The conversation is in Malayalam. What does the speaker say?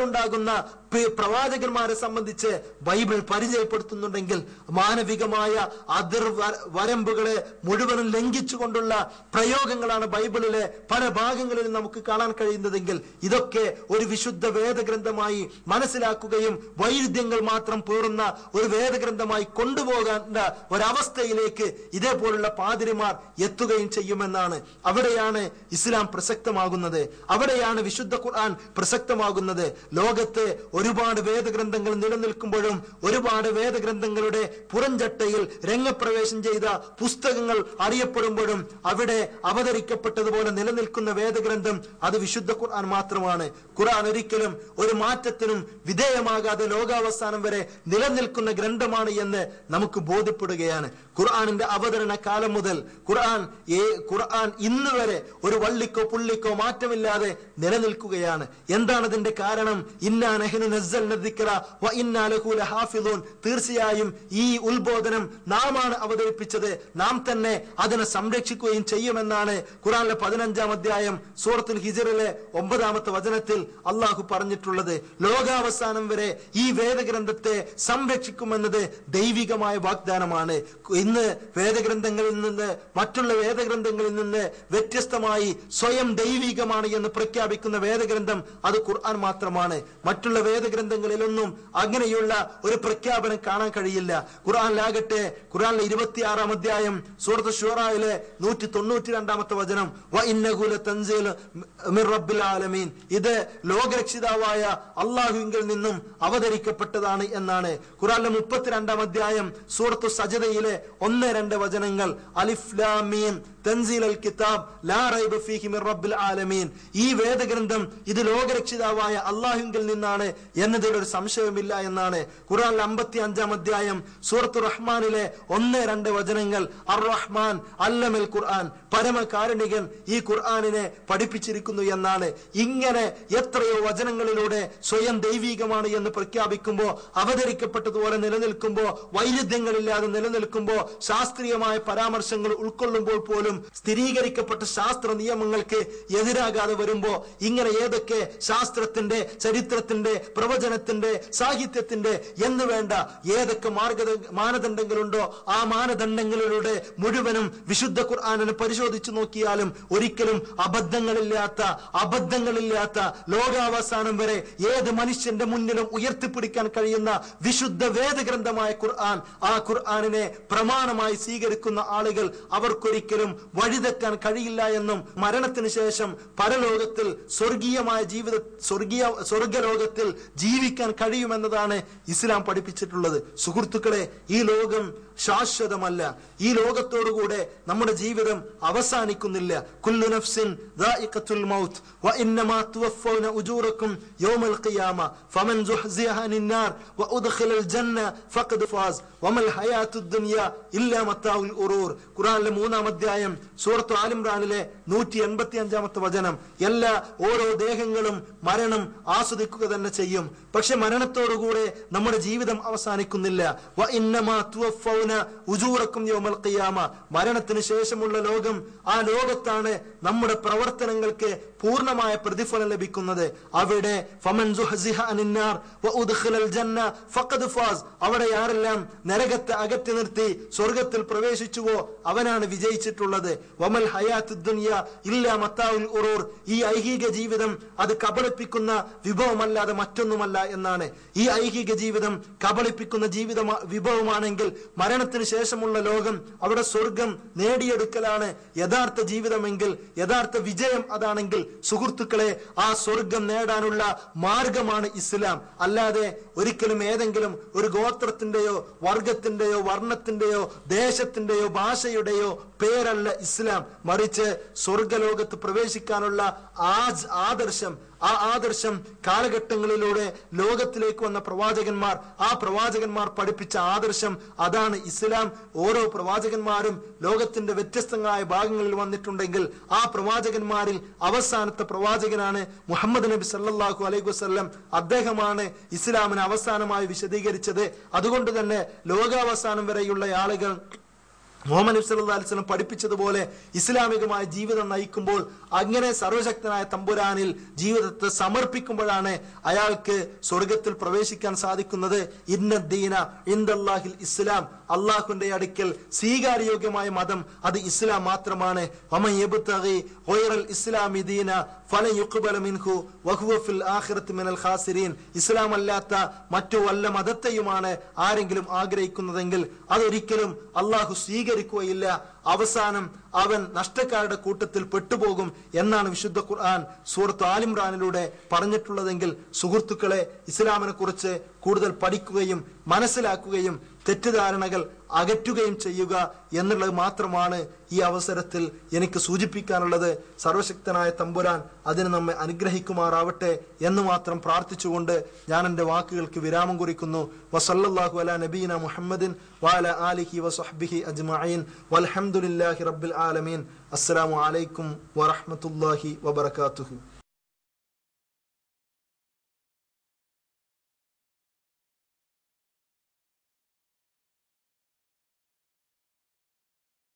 ഉണ്ടാകുന്ന പ്രവാചകന്മാരെ സംബന്ധിച്ച് ബൈബിൾ പരിചയപ്പെടുത്തുന്നുണ്ടെങ്കിൽ മാനവികമായ അതിർ വരമ്പുകളെ മുഴുവനും ലംഘിച്ചുകൊണ്ടുള്ള പ്രയോഗങ്ങളാണ് ബൈബിളിലെ പല ഭാഗങ്ങളിലും നമുക്ക് കാണാൻ കഴിയുന്നതെങ്കിൽ ഇതൊക്കെ ഒരു വിശുദ്ധ വേദഗ്രന്ഥമായി മനസ്സിലാക്കുകയും വൈരുദ്ധ്യങ്ങൾ മാത്രം പേറുന്ന ഒരു വേദഗ്രന്ഥമായി കൊണ്ടുപോകേണ്ട ഒരവസ്ഥയിലേക്ക് ഇതേപോലുള്ള പാതിരിമാർ എത്തുകയും ചെയ്യുമെന്നാണ് അവിടെയാണ് ഇസ്ലാം പ്രസക്തമാകുന്നത്. അവിടെയാണ് വിശുദ്ധ ഖുർആൻ പ്രസക്തമാകുന്നത്. ലോകത്ത് ഒരുപാട് വേദഗ്രന്ഥങ്ങൾ നിലനിൽക്കുമ്പോഴും ഒരുപാട് വേദഗ്രന്ഥങ്ങളുടെ പുറംചട്ടയിൽ രംഗപ്രവേശം ചെയ്ത പുസ്തകങ്ങൾ അറിയപ്പെടുമ്പോഴും അവിടെ അവതരിക്കപ്പെട്ടതുപോലെ നിലനിൽക്കുന്ന വേദഗ്രന്ഥം അത് വിശുദ്ധ ഖുർആൻ മാത്രമാണ്. ഖുർആൻ ഒരിക്കലും ഒരു മാറ്റത്തിനും വിധേയമാകാതെ ലോകാവസാനം വരെ നിലനിൽക്കുന്ന ഗ്രന്ഥമാണ് എന്ന് നമുക്ക് ബോധ്യപ്പെടുകയാണ്. ഖുർആനിന്റെ അവതരണ കാലം മുതൽ ഖുർആൻ ഖുർആൻ ഇന്ന് വരെ ഒരു വള്ളിക്കോ പുള്ളിക്കോ മാറ്റമില്ലാതെ നിലനിൽക്കുകയാണ്. എന്താണ് അതിന്റെ കാരണം? ലഹാഫിളൂൻ തീർച്ചയായും ഈ ഉത്ബോധനം നാമാണ് അവതരിപ്പിച്ചത്. നാം തന്നെ അതിനെ സംരക്ഷിക്കുകയും ചെയ്യുമെന്നാണ് ഖുറാനിലെ പതിനഞ്ചാം അധ്യായം സൂറത്തുൽ ഹിജറിലെ ഒമ്പതാമത്തെ വചനത്തിൽ അള്ളാഹു പറഞ്ഞിട്ടുള്ളത്. ലോകാവസാനം വരെ ഈ വേദഗ്രന്ഥത്തെ സംരക്ഷിക്കുമെന്നത് ദൈവികമായ വാഗ്ദാനമാണ്. ഇന്ന് വേദഗ്രന്ഥങ്ങളിൽ നിന്ന് മറ്റുള്ള വേദഗ്രന്ഥങ്ങളിൽ നിന്ന് വ്യത്യസ്തമായി സ്വയം ദൈവികമാണ് എന്ന് പ്രഖ്യാപിക്കുന്ന വേദഗ്രന്ഥം അത് ഖുർആൻ മാത്രമാണ്. മറ്റുള്ള വേദഗ്രന്ഥങ്ങളിലൊന്നും അങ്ങനെയുള്ള ഒരു പ്രഖ്യാപനം കാണാൻ കഴിയില്ല. ഖുറാനിലാകട്ടെ ഖുറാനിലെ ഇരുപത്തി ഇരുപത്തിയാറാം അധ്യായം സൂറത്ത് ഷുറായിലെ നൂറ്റി തൊണ്ണൂറ്റി രണ്ടാമത്തെ വചനം വ റബ്ബിൽ ആലമീൻ. ഇത് ലോകരക്ഷിതാവായ അള്ളാഹുവിങ്കിൽ നിന്നും അവതരിക്കപ്പെട്ടതാണ് എന്നാണ്. ഖുറാനിലെ മുപ്പത്തിരണ്ടാം അധ്യായം സൂറത്തു സജതയിലെ ഒന്ന് രണ്ട് വചനങ്ങൾ അലിഫ് ലാം മീം. തൻസീൽ കിതാബ് ലാ റൈബ ഫീഹി റബ്ബിൽ ആലമീൻ. ഈ വേദഗ്രന്ഥം ഇത് ലോകരക്ഷിതാവായ അള്ളാഹുങ്കിൽ നിന്നാണ് എന്നതിൽ ഒരു സംശയമില്ല എന്നാണ് ഖുറാൻ അമ്പത്തി അഞ്ചാം അധ്യായം സൂറത്തു റഹ്മാനിലെ ഒന്ന് രണ്ട് വചനങ്ങൾ അർ റഹ്മാൻ അല്ലമൽ ഖുർആൻ പരമകാരുണികൻ ഈ ഖുർആാനിനെ പഠിപ്പിച്ചിരിക്കുന്നു എന്നാണ്. ഇങ്ങനെ എത്രയോ വചനങ്ങളിലൂടെ സ്വയം ദൈവീകമാണ് എന്ന് പ്രഖ്യാപിക്കുമ്പോൾ അവതരിക്കപ്പെട്ടതുപോലെ നിലനിൽക്കുമ്പോൾ വൈരുദ്ധ്യങ്ങളില്ലാതെ നിലനിൽക്കുമ്പോൾ ശാസ്ത്രീയമായ പരാമർശങ്ങൾ ഉൾക്കൊള്ളുമ്പോൾ പോലും സ്ഥിരീകരിക്കപ്പെട്ട ശാസ്ത്ര നിയമങ്ങൾക്ക് എതിരാകാതെ വരുമ്പോ ഇങ്ങനെ ഏതൊക്കെ ശാസ്ത്രത്തിന്റെ ചരിത്രത്തിന്റെ പ്രവചനത്തിന്റെ സാഹിത്യത്തിന്റെ എന്ന് വേണ്ട ഏതൊക്കെ മാർഗ മാനദണ്ഡങ്ങളുണ്ടോ ആ മാനദണ്ഡങ്ങളിലൂടെ മുഴുവനും വിശുദ്ധ ഖുർആാനിനെ പരിശോധിച്ചു നോക്കിയാലും ഒരിക്കലും അബദ്ധങ്ങളില്ലാത്ത അബദ്ധങ്ങളില്ലാത്ത ലോകാവസാനം വരെ ഏത് മനുഷ്യന്റെ മുന്നിലും ഉയർത്തിപ്പിടിക്കാൻ കഴിയുന്ന വിശുദ്ധ വേദഗ്രന്ഥമായ ഖുർആൻ ആ ഖുർആാനിനെ പ്രമാണമായി സ്വീകരിക്കുന്ന ആളുകൾ അവർക്കൊരിക്കലും വഴിതെറ്റാൻ കഴിയില്ല എന്നും മരണത്തിന് ശേഷം പരലോകത്തിൽ സ്വർഗീയമായ ജീവിത സ്വർഗീയ സ്വർഗലോകത്തിൽ ജീവിക്കാൻ കഴിയുമെന്നതാണ് ഇസ്ലാം പഠിപ്പിച്ചിട്ടുള്ളത് സുഹൃത്തുക്കളെ ഈ ലോകം ശാശ്വതമല്ല ഈ ലോകത്തോടുകൂടെ നമ്മുടെ ജീവിതം അവസാനിക്കുന്നില്ല കുല്ലു നഫ്സിൻ ذائقة الموت وإنما توفون أجوركم يوم القيامة فمن زحزح عن النار وأدخل الجنة فقد فاز وما الحياة الدنيا إلا متاع الغرور ഖുർആനിലെ മൂന്നാം അധ്യായം സൂറത്ത് ആലിംറാനിലെ നൂറ്റി എൺപത്തി അഞ്ചാമത്തെ വചനം എല്ലാ ഓരോ ദേഹങ്ങളും മരണം ആസ്വദിക്കുക തന്നെ ചെയ്യും. പക്ഷെ മരണത്തോടുകൂടെ നമ്മുടെ ജീവിതം അവസാനിക്കുന്നില്ല. മരണത്തിന് ശേഷമുള്ള ലോകം ആ ലോകത്താണ് നമ്മുടെ പ്രവർത്തനങ്ങൾക്ക് പൂർണമായ പ്രതിഫലം ലഭിക്കുന്നത്. അവിടെ അവിടെ ആരെല്ലാം നരകത്തെ അകറ്റി നിർത്തി സ്വർഗത്തിൽ പ്രവേശിച്ചുവോ അവനാണ് വിജയിച്ചിട്ടുള്ളത്. വമൽ ഹയാത്ത് ദുനിയ ഇല്ല മത്താവുൽ ഉറൂർ. ഈ ഐഹിക ജീവിതം അത് കബളിപ്പിക്കുന്ന വിഭവമല്ലാതെ മറ്റൊന്നുമല്ല എന്നാണ്. ഈ ഐഹിക ജീവിതം കബളിപ്പിക്കുന്ന ജീവിത വിഭവമാണെങ്കിൽ മരണത്തിന് ശേഷമുള്ള ലോകം അവിടെ സ്വർഗം നേടിയെടുക്കലാണ്. യഥാർത്ഥ ജീവിതമെങ്കിൽ യഥാർത്ഥ വിജയം അതാണെങ്കിൽ സുഹൃത്തുക്കളെ ആ സ്വർഗം നേടാനുള്ള മാർഗമാണ് ഇസ്ലാം. അല്ലാതെ ഒരിക്കലും ഏതെങ്കിലും ഒരു ഗോത്രത്തിന്റെയോ വർഗത്തിന്റെയോ വർണത്തിന്റെയോ ദേശത്തിന്റെയോ ഭാഷയുടെയോ പേരല്ല ഇസ്ലാം മറിച്ച് സ്വർഗലോകത്ത് പ്രവേശിക്കാനുള്ള ആ- ആദർശം ആ ആദർശം കാലഘട്ടങ്ങളിലൂടെ ലോകത്തിലേക്ക് വന്ന പ്രവാചകന്മാർ ആ പ്രവാചകന്മാർ പഠിപ്പിച്ച ആദർശം അതാണ് ഇസ്ലാം. ഓരോ പ്രവാചകന്മാരും ലോകത്തിന്റെ വ്യത്യസ്തങ്ങളായ ഭാഗങ്ങളിൽ വന്നിട്ടുണ്ടെങ്കിൽ ആ പ്രവാചകന്മാരിൽ അവസാനത്തെ പ്രവാചകനാണ് മുഹമ്മദ് നബി സല്ലാഹു അലൈഹി വസല്ലം. അദ്ദേഹമാണ് ഇസ്ലാമിനെ അവസാനമായി വിശദീകരിച്ചത്. അതുകൊണ്ട് തന്നെ ലോകാവസാനം വരെയുള്ള ആളുകൾ മുഹമ്മദ് നബി സല്ലല്ലാഹു അലൈഹി വസല്ലം പഠിപ്പിച്ചതുപോലെ ഇസ്ലാമികമായ ജീവിതം നയിക്കുമ്പോൾ അങ്ങനെ സർവശക്തനായ തമ്പുരാനിൽ ജീവിതത്തെ സമർപ്പിക്കുമ്പോഴാണ് അയാൾക്ക് സ്വർഗത്തിൽ പ്രവേശിക്കാൻ സാധിക്കുന്നത്. ഇന്ന ദീന ഇന്ദല്ലാഹിൽ ഇസ്ലാം. അള്ളാഹുന്റെ അടുക്കൽ സ്വീകാര്യോഗ്യമായ മതം അത് ഇസ്ലാം മാത്രമാണ്. ഇസ്ലാമി മിൻഹു ഖാസിരീൻ. ഇസ്ലാം അല്ലാത്ത മറ്റു വല്ല മതത്തെയുമാണ് ആരെങ്കിലും ആഗ്രഹിക്കുന്നതെങ്കിൽ അതൊരിക്കലും അള്ളാഹു സ്വീകരിക്കുകയില്ല അവസാനം അവൻ നഷ്ടക്കാരുടെ കൂട്ടത്തിൽ പെട്ടുപോകും എന്നാണ് വിശുദ്ധ ഖുർആൻ സൂറത്ത് ആലിംറാനിലൂടെ പറഞ്ഞിട്ടുള്ളതെങ്കിൽ സുഹൃത്തുക്കളെ ഇസ്ലാമിനെ കുറിച്ച് കൂടുതൽ പഠിക്കുകയും മനസ്സിലാക്കുകയും തെറ്റിദ്ധാരണകൾ അകറ്റുകയും ചെയ്യുക എന്നുള്ളത് മാത്രമാണ് ഈ അവസരത്തിൽ എനിക്ക് സൂചിപ്പിക്കാനുള്ളത്. സർവശക്തനായ തമ്പുരാൻ അതിന് നമ്മെ അനുഗ്രഹിക്കുമാറാവട്ടെ എന്ന് മാത്രം പ്രാർത്ഥിച്ചുകൊണ്ട് ഞാൻ എന്റെ വാക്കുകൾക്ക് വിരാമം കുറിക്കുന്നു. വസല്ലാഹു അല നബീന മുഹമ്മദിൻ വാല ആലിഹി വസ്ബിഹി അജ്മീൻ വലഹമുല്ലാഹി റബ്ബിൽ ആലമീൻ. അസ്സാം വലൈക്കും വറഹ്മത്തുള്ളാഹി വബറകാതുഹു.